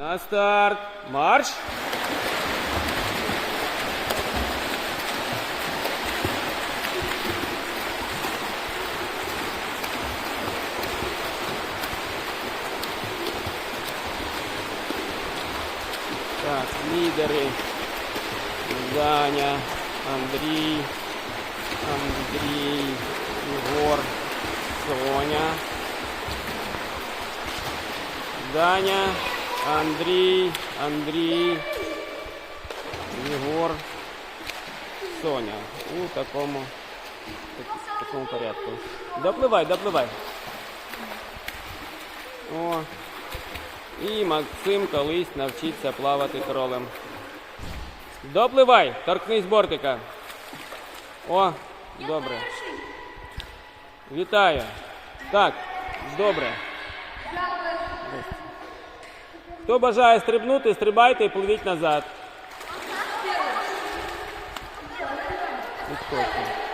На старт. Марш. Так, лідери. Даня, Андрій, Андрій, Єгор, Соня. Даня, Андрій, Андрій, Єгор, Соня. У такому, так- такому порядку. Допливай, допливай. О. І Максим колись навчиться плавати кролем. Допливай, торкнись бортика. О, добре. Вітаю. Так, добре. Хто бажає стрибнути, стрибайте і пливіть назад. Підходьте.